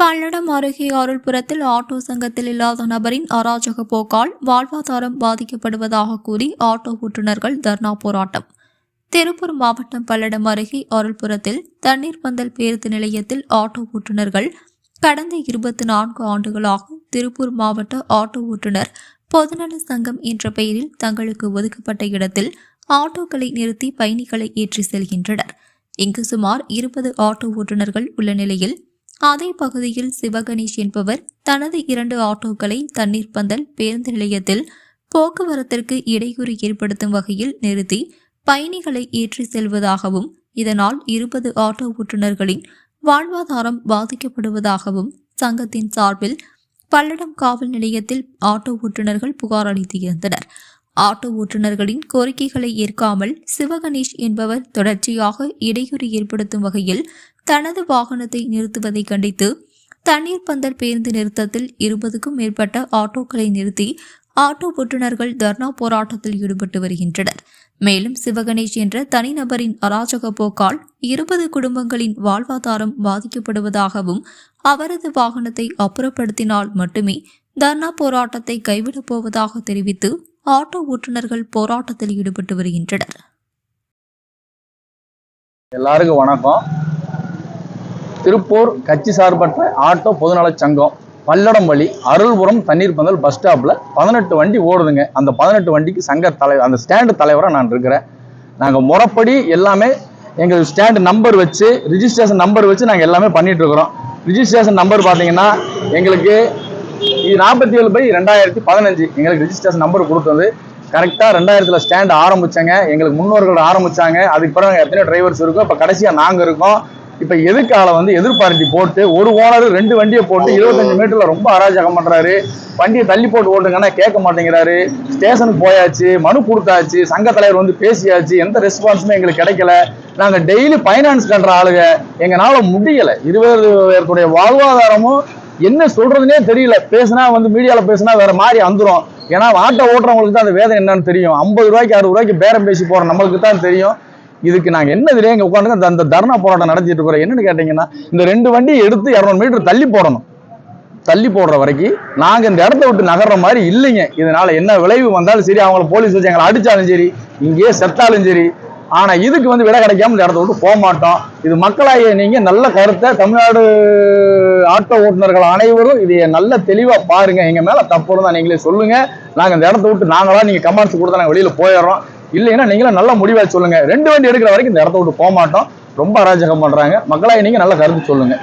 பல்லடம் அருகே அருள்புரத்தில் ஆட்டோ சங்கத்தில் இல்லாத நபரின் அராஜக போக்கால் வாழ்வாதாரம் பாதிக்கப்படுவதாக கூறி ஆட்டோ ஓட்டுநர்கள் தர்ணா போராட்டம். திருப்பூர் மாவட்டம் பல்லடம் அருகே அருள்புரத்தில் தண்ணீர் பந்தல் பேருந்து நிலையத்தில் ஆட்டோ ஓட்டுநர்கள் கடந்த இருபத்தி நான்கு ஆண்டுகளாக திருப்பூர் மாவட்ட ஆட்டோ ஓட்டுநர் பொதுநல சங்கம் என்ற பெயரில் தங்களுக்கு ஒதுக்கப்பட்ட இடத்தில் ஆட்டோக்களை நிறுத்தி பயணிகளை ஏற்றி செல்கின்றனர். இங்கு சுமார் இருபது ஆட்டோ ஓட்டுநர்கள் உள்ள நிலையில் அதே பகுதியில் சிவகணேஷ் என்பவர் தனது இரண்டு ஆட்டோக்களை தண்ணீர் பந்தல் பேருந்து நிலையத்தில் போக்குவரத்திற்கு இடையூறு ஏற்படுத்தும் வகையில் நிறுத்தி பயணிகளை ஏற்றி செல்வதாகவும் இதனால் இருபது ஆட்டோ ஓட்டுநர்களின் வாழ்வாதாரம் பாதிக்கப்படுவதாகவும் சங்கத்தின் சார்பில் பல்லடம் காவல் நிலையத்தில் ஆட்டோ ஓட்டுநர்கள் புகார் அளித்திருந்தனர் ஆட்டோ ஓட்டுநர்களின் கோரிக்கைகளை ஏற்காமல் சிவகணேஷ் என்பவர் தொடர்ச்சியாக இடையூறு ஏற்படுத்தும் வகையில் தனது வாகனத்தை நிறுத்துவதை கண்டித்து தண்ணீர் பந்தல் பேருந்து நிறுத்தத்தில் இருபதுக்கும் மேற்பட்ட ஆட்டோக்களை நிறுத்தி ஆட்டோ ஓட்டுநர்கள் தர்ணா போராட்டத்தில் ஈடுபட்டு வருகின்றனர். மேலும் சிவகணேஷ் என்ற தனிநபரின் அராஜக போக்கால் இருபது குடும்பங்களின் வாழ்வாதாரம் பாதிக்கப்படுவதாகவும் அவரது வாகனத்தை அப்புறப்படுத்தினால் மட்டுமே தர்ணா போராட்டத்தை கைவிடப் போவதாக தெரிவித்து ஆட்டோ ஓட்டுநர்கள் போராட்டத்தில் ஈடுபட்டு வருகின்றனர். எல்லாருக்கும் வணக்கம். திருப்பூர் கட்சி சார்பற்ற ஆட்டோ பொதுநலச் சங்கம் பல்லடம் வழி அருள்புரம் தண்ணீர் பந்தல் பஸ் ஸ்டாப்பில் பதினெட்டு வண்டி ஓடுதுங்க. அந்த பதினெட்டு வண்டிக்கு சங்க தலைவர் அந்த ஸ்டாண்டு தலைவராக நான் இருக்கிறேன். நாங்கள் முறைப்படி எல்லாமே எங்கள் ஸ்டாண்டு நம்பர் வச்சு ரிஜிஸ்ட்ரேஷன் நம்பர் வச்சு நாங்கள் எல்லாமே பண்ணிட்டு இருக்கிறோம். ரிஜிஸ்ட்ரேஷன் நம்பர் பார்த்தீங்கன்னா எங்களுக்கு இது நாற்பத்தி ஏழு பை ரெண்டாயிரத்தி பதினஞ்சு. எங்களுக்கு ரிஜிஸ்ட்ரேஷன் நம்பர் கொடுத்தது. கரெக்டாக ரெண்டாயிரத்தில் ஸ்டாண்ட் ஆரம்பித்தாங்க எங்களுக்கு முன்னோர்கள் ஆரம்பிச்சாங்க. அதுக்கு பிறகு எத்தனை டிரைவர்ஸ் இருக்கோம். இப்போ கடைசியாக நாங்கள் இருக்கோம். இப்போ எதிர்கால வந்து எதிர்பார்ட்டி போட்டு ஒரு ஓனர் ரெண்டு வண்டியை போட்டு இருபத்தஞ்சு மீட்டரில் ரொம்ப அராஜகம் பண்ணுறாரு வண்டியை தள்ளி போட்டு ஓட்டுங்கன்னா கேட்க மாட்டேங்கிறாரு. ஸ்டேஷனுக்கு போயாச்சு மனு கொடுத்தாச்சு சங்க தலைவர் வந்து பேசியாச்சு எந்த ரெஸ்பான்ஸுமே எங்களுக்கு கிடைக்கல. நாங்கள் டெய்லி ஃபைனான்ஸ் பண்ணுற ஆளுங்க. எங்களால் முடியலை. இருபது பேருடைய வாழ்வாதாரமும் என்ன சொல்றதுனே தெரியல. பேசினா வந்து மீடியால பேசினா வேற மாதிரி வந்துடும் ஏன்னா ஆட்டோ ஓட்டுறவங்களுக்கு தான் அந்த வேதனை என்னன்னு தெரியும். ஐம்பது ரூபாய்க்கு அறுபது ரூபாய்க்கு பேரம் பேசி போற நம்மளுக்கு தான் தெரியும். இதுக்கு நாங்கள் என்ன தெரியும் இங்கே உட்காந்து அந்த தர்ணா போராட்டம் நடத்திட்டு இருக்கிறோம். என்னன்னு கேட்டீங்கன்னா இந்த ரெண்டு வண்டியை எடுத்து இரநூறு மீட்டர் தள்ளி போடணும். தள்ளி போடுற வரைக்கும் நாங்கள் இந்த இடத்த விட்டு நகர்ற மாதிரி இல்லைங்க. இதனால என்ன விளைவு வந்தாலும் சரி அவங்கள போலீஸ் வச்சு எங்களை அடிச்சாலும் சரி இங்கேயே செத்தாலும் சரி ஆனா இதுக்கு வந்து விடை கிடைக்காம இந்த இடத்த விட்டு போக மாட்டோம். இது மக்களாகிய நீங்க நல்ல கருத்தை தமிழ்நாடு ஆட்டோ ஓட்டுநர்கள் அனைவரும் இதை நல்ல தெளிவா பாருங்க. எங்க மேல தப்பு இருந்தா நீங்களே சொல்லுங்க. நாங்க இந்த இடத்த விட்டு நாங்களா நீங்க கமெண்ட்ஸ் கொடுத்தா நாங்க வெளியில போயிடுறோம். இல்லைன்னா நீங்களும் நல்ல முடிவா சொல்லுங்க. ரெண்டு வண்டி எடுக்கிற வரைக்கும் இந்த இடத்த விட்டு போக மாட்டோம். ரொம்ப அராஜகம் பண்றாங்க. மக்களாக நீங்க நல்ல கருத்து சொல்லுங்க.